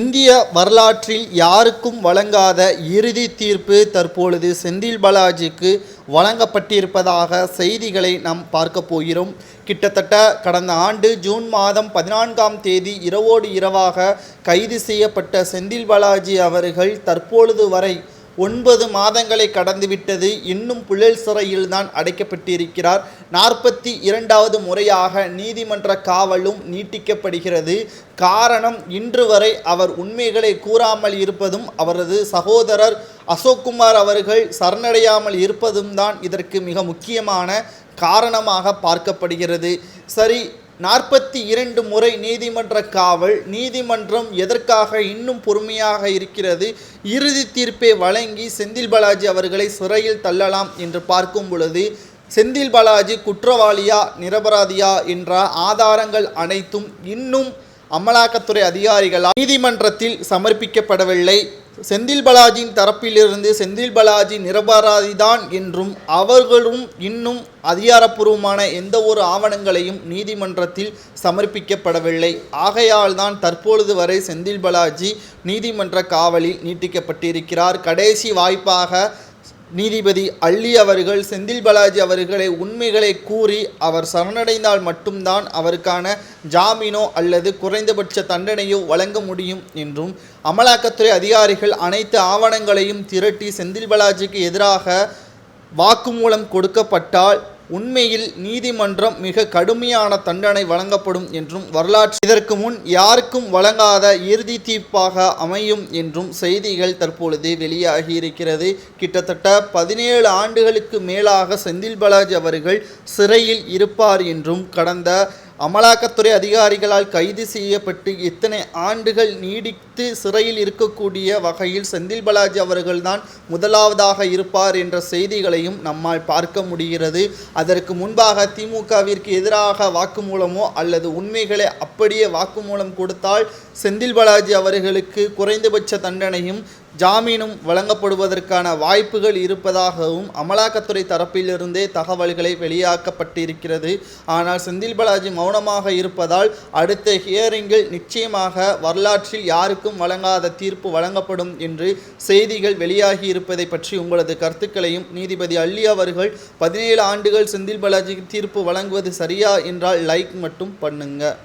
இந்திய வரலாற்றில் யாருக்கும் வழங்காத இறுதி தீர்ப்பு தற்பொழுது செந்தில் பாலாஜிக்கு வழங்கப்பட்டிருப்பதாக செய்திகளை நாம் பார்க்க போகிறோம். கிட்டத்தட்ட கடந்த ஆண்டு ஜூன் மாதம் பதினான்காம் தேதி இரவோடு இரவாக கைது செய்யப்பட்ட செந்தில் பாலாஜி அவர்கள் தற்பொழுது வரை ஒன்பது மாதங்களை கடந்துவிட்டது. இன்னும் புழல் சிறையில்தான் அடைக்கப்பட்டிருக்கிறார். நாற்பத்தி இரண்டாவது முறையாக நீதிமன்ற காவலும் நீட்டிக்கப்படுகிறது. காரணம் இன்று வரை அவர் உண்மைகளை கூறாமல் இருப்பதும் அவரது சகோதரர் அசோக்குமார் அவர்கள் சரணடையாமல் இருப்பதும் தான் இதற்கு மிக முக்கியமான காரணமாக பார்க்கப்படுகிறது. சரி நாற்பத்தி இரண்டு முறை நீதிமன்ற காவல் நீதிமன்றம் எதற்காக இன்னும் பொறுமையாக இருக்கிறது இறுதி தீர்ப்பை வழங்கி செந்தில் பாலாஜி அவர்களை சிறையில் தள்ளலாம் என்று பார்க்கும் பொழுது செந்தில் பாலாஜி குற்றவாளியா நிரபராதியா என்ற ஆதாரங்கள் அனைத்தும் இன்னும் அமலாக்கத்துறை அதிகாரிகளால் நீதிமன்றத்தில் சமர்ப்பிக்கப்படவில்லை. செந்தில் பாலாஜியின் தரப்பிலிருந்து செந்தில் பாலாஜி நிரபராதிதான் என்றும் அவர்களும் இன்னும் அதிகாரப்பூர்வமான எந்த ஒரு ஆவணங்களையும் நீதிமன்றத்தில் சமர்ப்பிக்கப்படவில்லை. ஆகையால் தான் தற்பொழுது வரை செந்தில் பாலாஜி நீதிமன்ற காவலில் நீட்டிக்கப்பட்டிருக்கிறார். கடைசி வாய்ப்பாக நீதிபதி அள்ளி அவர்கள் செந்தில் பாலாஜி அவர்களை உண்மைகளை கூறி அவர் சரணடைந்தால் மட்டும்தான் அவருக்கான ஜாமீனோ அல்லது குறைந்தபட்ச தண்டனையோ வழங்க முடியும் என்றும் அமலாக்கத்துறை அதிகாரிகள் அனைத்து ஆவணங்களையும் திரட்டி செந்தில் பாலாஜிக்கு எதிராக வாக்குமூலம் கொடுக்கப்பட்டால் உண்மையில் நீதிமன்றம் மிக கடுமையான தண்டனை வழங்கப்படும் என்றும் வரலாற்று இதற்கு முன் யாருக்கும் வழங்காத இறுதி தீர்ப்பாக அமையும் என்றும் செய்திகள் தற்பொழுது வெளியாகி இருக்கிறது கிட்டத்தட்ட பதினேழு ஆண்டுகளுக்கு மேலாக செந்தில் பாலாஜி அவர்கள் சிறையில் இருப்பார் என்றும் கடந்த அமலாக்கத்துறை அதிகாரிகளால் கைது செய்யப்பட்டு இத்தனை ஆண்டுகள் நீடித்து சிறையில் இருக்கக்கூடிய வகையில் செந்தில் பாலாஜி அவர்கள்தான் முதலாவதாக இருப்பார் என்ற செய்திகளையும் நம்மால் பார்க்க முடிகிறது. அதற்கு முன்பாக திமுகவிற்கு எதிராக வாக்குமூலமோ அல்லது உண்மைகளை அப்படியே வாக்குமூலம் கொடுத்தால் செந்தில் பாலாஜி அவர்களுக்கு குறைந்தபட்ச தண்டனையும் ஜாமீனும் வழங்கப்படுவதற்கான வாய்ப்புகள் இருப்பதாகவும் அமலாக்கத்துறை தரப்பிலிருந்தே தகவல்களை வெளியாக்கப்பட்டிருக்கிறது. ஆனால் செந்தில் பாலாஜி மௌனமாக இருப்பதால் அடுத்த ஹியரிங்கில் நிச்சயமாக வரலாற்றில் யாருக்கும் வழங்காத தீர்ப்பு வழங்கப்படும் என்று செய்திகள் வெளியாகி இருப்பதை பற்றி உங்களது கருத்துக்களையும் நீதிபதி அள்ளி அவர்கள் பதினேழு ஆண்டுகள் செந்தில் பாலாஜிக்கு தீர்ப்பு வழங்குவது சரியா என்றால் லைக் மட்டும் பண்ணுங்கள்